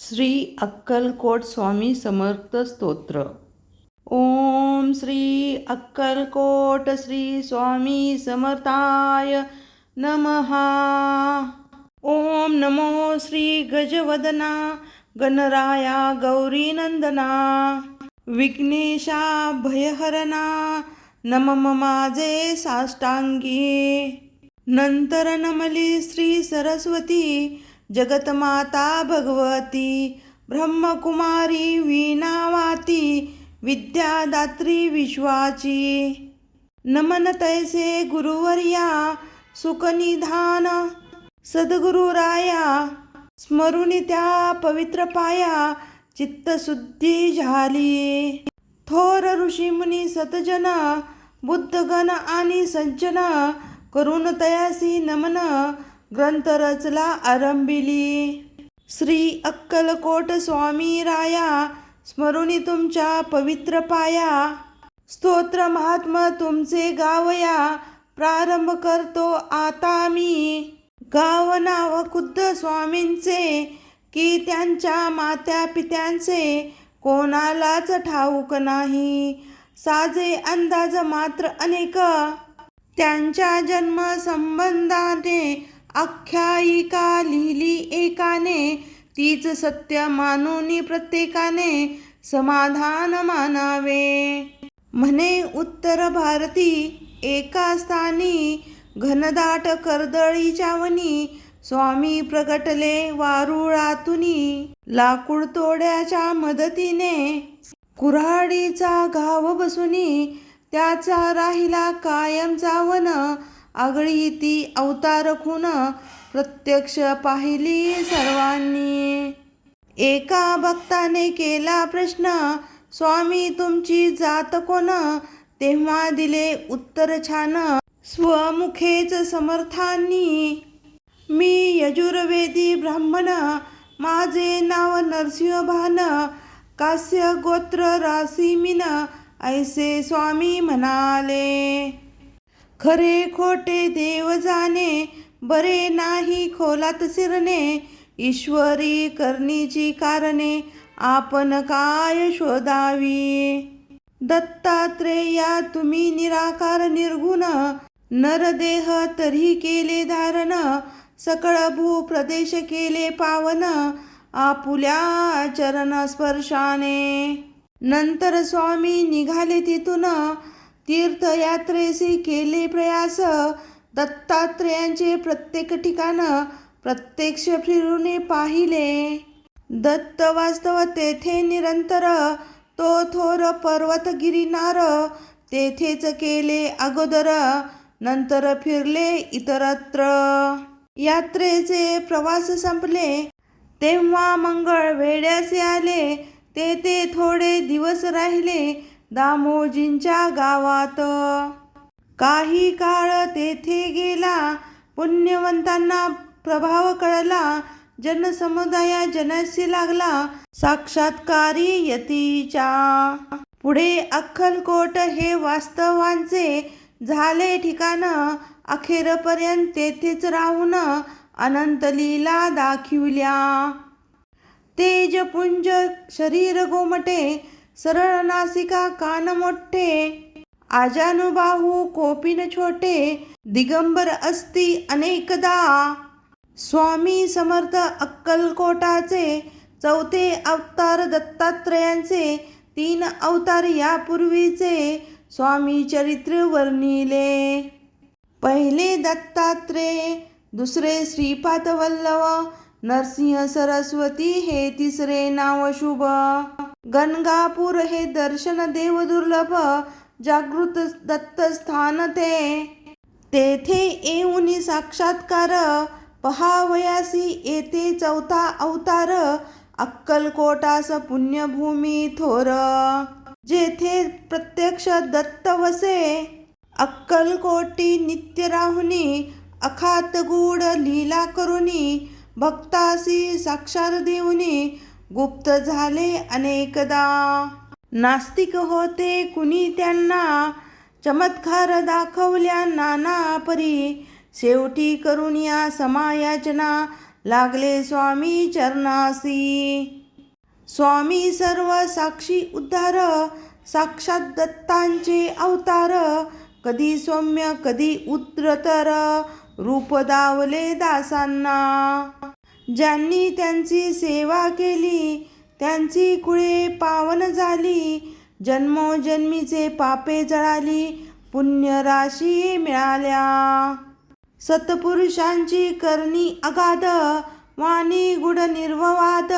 श्री अक्कलकोट स्वामी समर्थ स्तोत्र. ओम श्री अक्कलकोट श्री स्वामी समर्थाय नमहा ओम नमो श्री गजवदना गणराया गौरीनंदना विघ्नेशा भयहरणा नम ममाजे साष्टांगी. नंतर नमली श्री सरस्वती जगतमाता भगवती ब्रह्मकुमारी वीणावाती विद्यादात्री विश्वाची। नमन तैसे गुरुवर्या सुखनिधान सद्गुरुराया स्मरुणी त्या पवित्र पाया चित्तशुद्धी झाली थोर ऋषीमुनी सतजन बुद्धगण आणि सज्जन करून तयासी नमन ग्रंथ रचला आरंभिली. श्री अक्कलकोट स्वामी राया स्मरुणी तुमच्या पवित्र पाया. स्तोत्र महात्मा तुमचे गावया प्रारंभ करतो आता मी. गाव नाव खुद्द स्वामींचे की त्यांच्या मात्या पित्यांचे कोणालाच ठाऊक नाही. साजे अंदाज मात्र अनेक. त्यांच्या जन्म संबंधाने आख्यायिका लिहिली एकाने. तीच सत्य मानून प्रत्येकाने समाधान मानावे. म्हणे उत्तर भारती एका स्थानी घनदाट कर्दळीच्या वनी स्वामी प्रगटले वारुळातुनी लाकूड तोड्याच्या मदतीने. कुऱ्हाडीचा घाव बसुनी त्याचा राहिला कायमचा वन आगळी ती अवतार खून प्रत्यक्ष पाहिली सर्वांनी. एका भक्ताने केला प्रश्न स्वामी तुमची जात कोण? तेव्हा दिले उत्तर छान स्वमुखेच समर्थांनी. मी यजुर्वेदी ब्राह्मण माझे नाव नरसिंह भान कास्य गोत्र रासी ऐसे स्वामी म्हणाले. खरे खोटे देव जाणे बरे नाही खोलात शिरणे ईश्वरी करणीची कारणे आपण काय शोधावी? दत्तात्रेया तुम्ही निराकार निर्गुण नरदेह तरी केले धारण सकळ भूप्रदेश केले पावन आपुल्या चरण स्पर्शाने नंतर स्वामी निघाले तिथून तीर्थयात्रेसी केले प्रयास. दत्तात्रेयांचे प्रत्येक ठिकाण प्रत्यक्ष फिरून पाहिले. दत्त वास्तव तेथे निरंतर. तो थोर पर्वत गिरिनार तेथेच केले अगोदर. नंतर फिरले इतरत्र. यात्रेचे प्रवास संपले. तेव्हा मंगळ वेड्यासे आले. ते ते थोडे दिवस राहिले. दामोजींच्या गावात. काही काळ तेथे गेला. पुण्यवंतांना प्रभाव कळला. जनसमुदाया जनसी लागला. साक्षात्कारी यतीच्या. पुढे अक्कलकोट हे वास्तवांचे झाले ठिकाण. अखेरपर्यंत तेथेच राहून अनंतलीला दाखविल्या. तेजपुंज शरीर गोमटे सरळ नासिका कान मोठे आजानुबाहू कोपिन छोटे दिगंबर असती अनेकदा. स्वामी समर्थ अक्कलकोटाचे चौथे अवतार दत्तात्रयांचे तीन अवतार यापूर्वीचे स्वामी चरित्र वर्णिले. पहिले दत्तात्रेय दुसरे श्रीपाद वल्लभ नरसिंह सरस्वती हे तिसरे नाव शुभ. गणगापूर हे दर्शन देव दुर्लभ जागृत दत्तस्थान ते. तेथे येऊन साक्षात्कार पहावयासी येथे चौथा अवतार अक्कलकोटास पुण्यभूमी थोर. जेथे प्रत्यक्ष दत्त वसे अक्कलकोटी नित्य राहुनी अखात गूढ लीला करुनी भक्तासी साक्षात देऊनी गुप्त झाले अनेकदा. नास्तिक होते कुणी त्यांना चमत्कार दाखवल्या नाना परी. शेवटी करून या समायाचना लागले स्वामी चरणासी. स्वामी सर्व साक्षी उद्धार साक्षात दत्तांचे अवतार. कधी सौम्य कधी उद्रतर रूप दावले दासांना. ज्यांनी त्यांची सेवा केली त्यांची कुळे पावन झाली जन्मोजन्मीचे पापे जळाली पुण्यराशी मिळाल्या. सत्पुरुषांची करणी अगाध वाणी गुड निर्ववाद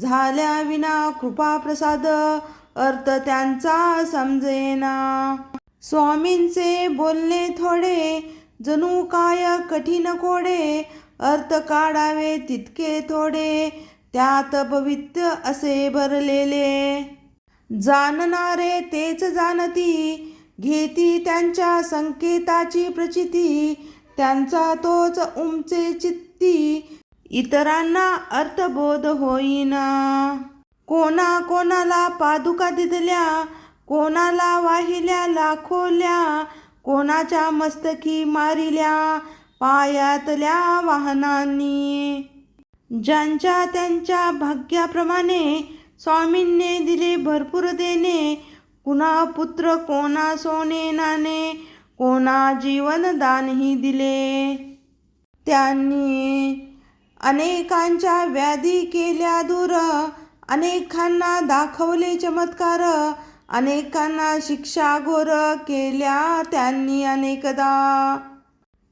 झाल्या विना कृपा प्रसाद अर्थ त्यांचा समजेना. स्वामींचे बोलणे थोडे जणू काय कठीण कोडे अर्थ काढावे तितके थोडे त्यात पवित्र असे भरलेले. जाणणारे तेच जाणती घेती त्यांच्या संकेताची प्रचिती त्यांचा तोच उमचे चित्ती इतरांना अर्थबोध होईना. कोणा कोणाला पादुका दिदल्या कोणाला वाहिल्या लाखोल्या कोणाच्या मस्तकी मारिल्या पायातल्या वाहनांनी. ज्यांच्या त्यांच्या भाग्याप्रमाणे स्वामींनी दिले भरपूर देणे कुणा पुत्र कोणा सोने नाणे कोणा जीवनदानही दिले. त्यांनी अनेकांच्या व्याधी केल्या दूर अनेकांना दाखवले चमत्कार अनेकांना शिक्षा घोर केल्या त्यांनी अनेकदा.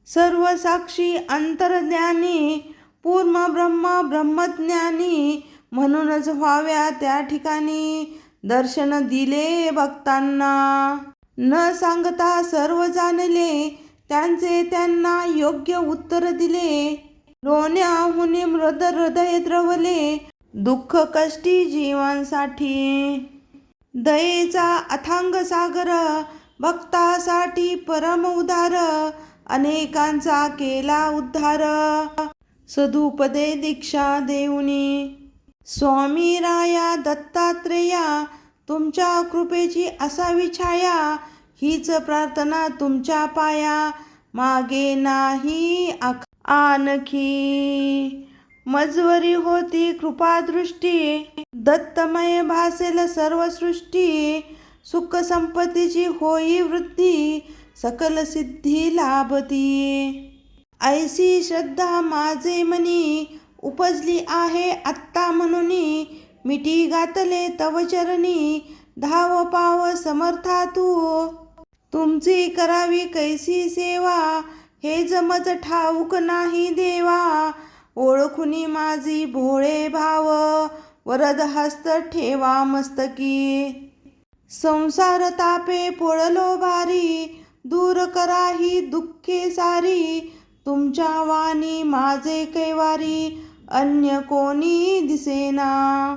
सर्वसाक्षी अंतर्ज्ञानी पूर्ण ब्रह्म ब्रह्मज्ञानी म्हणूनच व्हाव्या त्या ठिकाणी दर्शन दिले भक्तांना. न सांगता सर्व जाणले त्यांचे त्यांना योग्य उत्तर दिले. रोण्याहून मृद हृदय द्रवले दुःख कष्टी जीवांसाठी. दयेचा अथांग सागर भक्तासाठी परम उदार अनेकांचा केला उद्धार. सदुपदे दीक्षा देऊनी. स्वामी राया दत्तात्रेया तुमच्या कृपेची असावी छाया हीच प्रार्थना तुमच्या पाया मागे नाही आणखी. मजवरी होती कृपादृष्टी दत्तमय भासेल सर्व सृष्टी सुख संपत्तीची होई वृद्धी सकल सिद्धी लाभती ऐसी श्रद्धा माझे मनी उपजली आहे आत्ता म्हणून. मिठी गातले तव चरणी धाव पाव समर्था तू. तुमची करावी कैसी सेवा हे जमज ठाऊक नाही देवा. ओळखुनी माझी भोळे भाव वरद हस्त ठेवा मस्तकी. संसार तापे पोळलो भारी दूर करा ही दुःखे सारी. तुमच्या वाणी माझे कैवारी. अन्य कोणी दिसेना.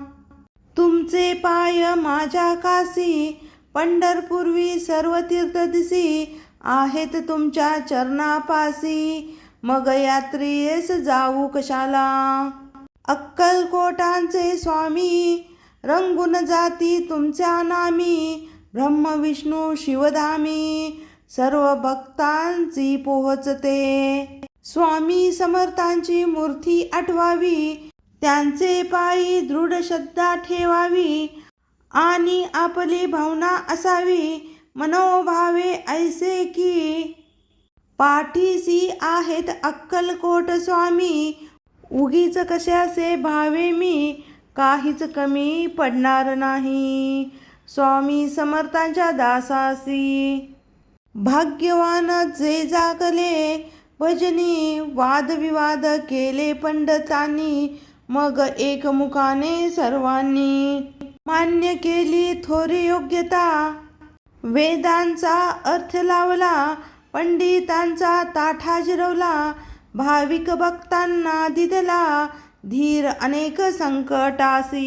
तुमचे पाय माझ्या कासी. पंढरपूर्वी सर्व तीर्थ दिसी. आहेत तुमच्या चरणापासी. मग यात्रेस जाऊ कशाला? अक्कलकोटांचे स्वामी. रंगून जाती तुमच्या नामी. ब्रह्म विष्णू शिवधामी. सर्व भक्तांची पोहोचते. स्वामी समर्थांची मूर्ती आठवावी त्यांचे पायी दृढ श्रद्धा ठेवावी आणि आपली भावना असावी. मनोभावे ऐसे की पाठीसी आहेत अक्कलकोट स्वामी. उगीच कशाचे भावे मी काहीच कमी पडणार नाही. स्वामी समर्थांच्या दासासी भाग्यवान जे जागले भजनी वादविवाद केले पंडितांनी मग एकमुखाने सर्वांनी. मान्य केली थोरी योग्यता. वेदांचा अर्थ लावला पंडितांचा ताठा जिरवला भाविक भक्तांना दिदला धीर अनेक संकटासी.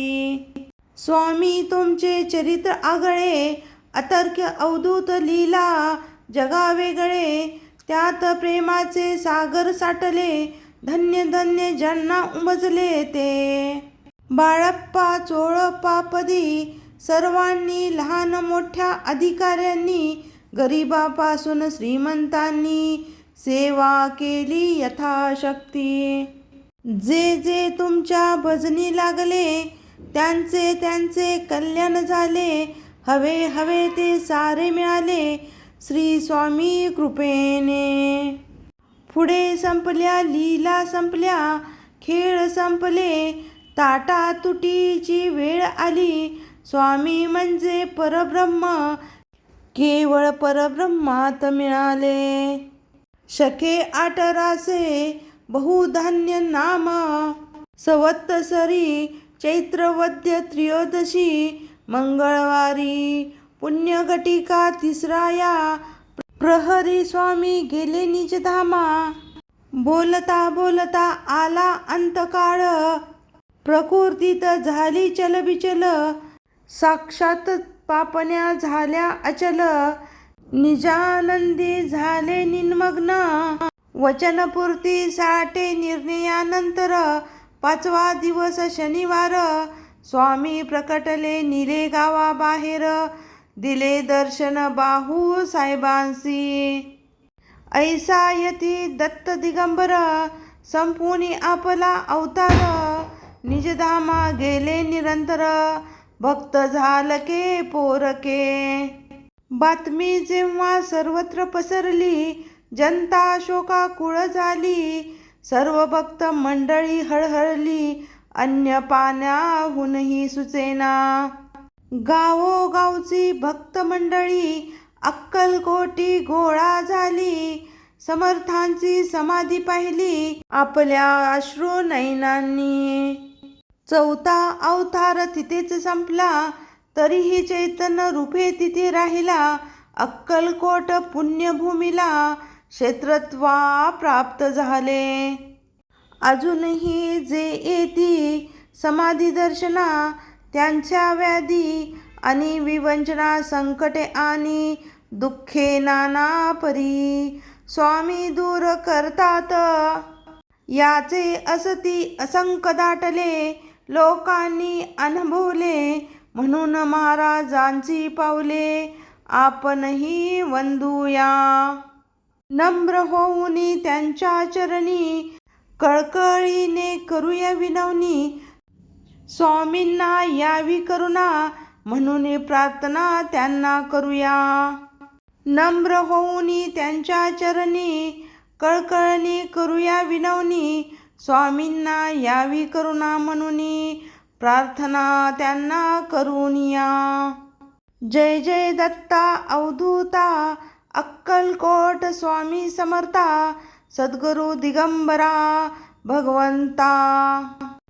स्वामी तुमचे चरित्र आगळे अतर्क्य अवधूत लीला जगावेगळे त्यात प्रेमाचे सागर साठले धन्य धन्य ज्यांना उमजले ते. बाळप्पा चोळप्पा पदी सर्वांनी लहान मोठ्या अधिकाऱ्यांनी गरिबापासून श्रीमंतांनी सेवा केली यथाशक्ती. जे जे तुमच्या भजनी लागले त्यांचे त्यांचे कल्याण झाले. हवे हवे ते सारे मिळाले. श्री स्वामी कृपेने. पुढे संपल्या लीला संपल्या खेळ संपले ताटा तुटीची वेळ आली. स्वामी म्हणजे परब्रह्म केवळ परब्रह्मात मिळाले. शके आटरासे बहुधान्य नाम सवत्सरी चैत्रवद्य त्रयोदशी मंगळवारी पुण्यघटिका तिसराया. प्रहरी स्वामी गेले निजधामा बोलता बोलता आला अंतकाळ. प्रकृतीत झाली चलबिचल. साक्षात पापण्या झाल्या अचल. निजानंदी झाले निमग्न वचनपूर्ती साठे निर्णयानंतर. पाचवा दिवस शनिवार. स्वामी प्रकटले निरे गावाबाहेर. दिले दर्शन बाहू साहेबांसी. ऐसा यती दत्त दिगंबर संपूनी आपला अवतार. निजधामा गेले निरंतर भक्त झालके पोरके बातमी जेव्हा सर्वत्र पसरली जनता शोकाकुळ झाली. सर्व भक्त मंडळी हळहळली अन्य पाण्याहूनही सुचेना. गावोगावची भक्त मंडळी अक्कलकोटी गोळा झाली. समर्थांची समाधी पाहिली आपल्या अश्रू नैनांनी चौथा अवतार तिथेच संपला तरीही चैतन्य रूपे तिथे राहिला. अक्कलकोट पुण्यभूमीला क्षेत्रत्वा प्राप्त झाले. अजूनही जे येती समाधी दर्शना त्यांच्या व्याधी आणि विवंचना संकटे आणि दुःखे नाना परी स्वामी दूर करतात. याचे असती असंक दाटले लोकांनी अनुभवले म्हणून महाराजांची पावले आपणही वंदूया. नम्र होऊन त्यांच्या चरणी कळकळीने करूया विनवणी स्वामींना यावी करुणा म्हणून प्रार्थना त्यांना करूया. नम्र होऊन त्यांच्या चरणी कळकळणी करूया विनवणी स्वामींना यावी करुणा म्हणून प्रार्थना त्यांना करून या. जय जय दत्ता अवधूता अक्कलकोट स्वामी समर्था सद्गुरु दिगंबरा भगवंता.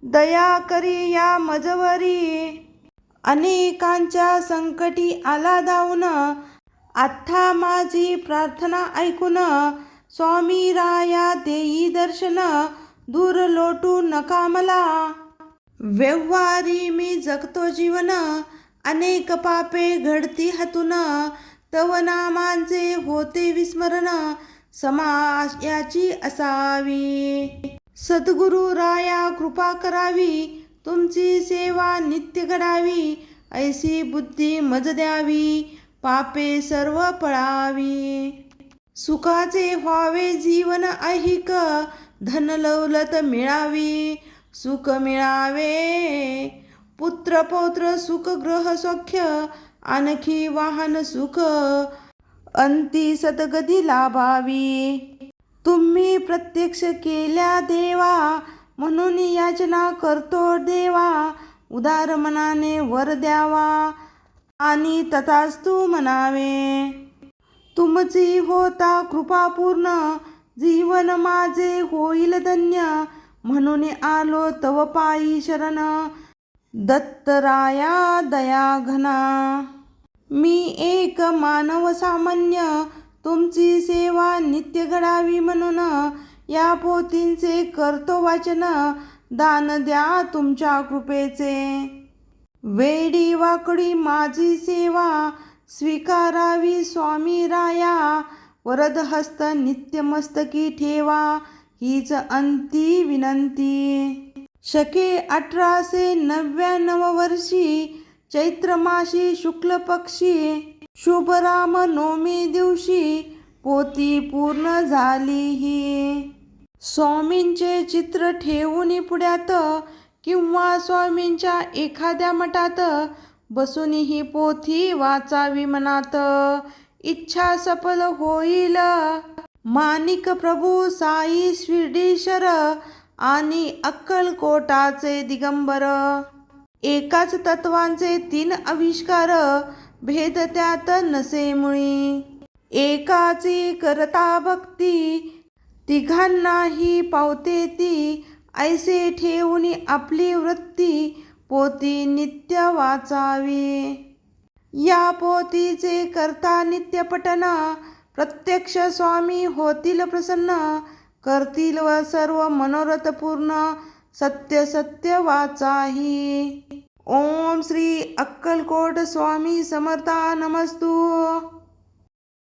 दया करी या मजवरी. अनेकांच्या संकटी आला धावून आत्ता माझी प्रार्थना ऐकून स्वामी राया देई दर्शन. दूर लोटू नका मला. व्यवहारी मी जगतो जीवन. अनेक पापे घडती हातून. तव नामांचे होते विस्मरण. समायाची असावी. सद्गुरु राया कृपा करावी तुमची सेवा नित्य घडावी ऐसी बुद्धी मज द्यावी पापे सर्व पळावी. सुखाचे व्हावे जीवन ऐहिक धन लवलत मिळावी सुख मिळावे. पुत्र पौत्र सुख ग्रह सौख्य आणखी वाहन सुख अंती सतगती लाभावी. तुम्ही प्रत्यक्ष केल्या देवा म्हणून याचना करतो देवा. उदार मनाने वर द्यावा आणि तथास्तू म्हणावे. तुमची होता कृपापूर्ण जीवन माझे होईल धन्य म्हणून आलो तव पायी शरण. दत्तराया दया घना मी एक मानव सामान्य तुमची सेवा नित्य घडावी म्हणून या पोथींचे करतो वाचन दान द्या तुमच्या कृपेचे. वेडी वाकडी माझी सेवा स्वीकारावी स्वामी राया. वरद हस्त नित्यमस्तकी ठेवा हीच अंती विनंती. शके अठराशे नव्याण्णव वर्षी चैत्रमाशी शुक्ल पक्षी शुभराम नवमी दिवशी पोती पूर्ण झाली ही स्वामींचे चित्र ठेवून पुढ्यात किंवा स्वामींच्या एखाद्या मठात बसून ही पोथी वाचावी मनात. इच्छा सफल होईल. माणिक प्रभू साई शिर्डीशर आणि अक्कलकोटाचे दिगंबर. एकाच तत्वांचे तीन आविष्कार भेद त्यात नसे मुळी. एकाची करता भक्ती तिघांनाही पावते ती. ऐसे ठेवून आपली वृत्ती पोती नित्य वाचावी. या पोतीचे करता नित्य पटना प्रत्यक्ष स्वामी होतील प्रसन्न. करतील व सर्व मनोरथ पूर्ण सत्य सत्य वाचाही. ओम श्री अक्कलकोट स्वामी समर्था नमस्तू.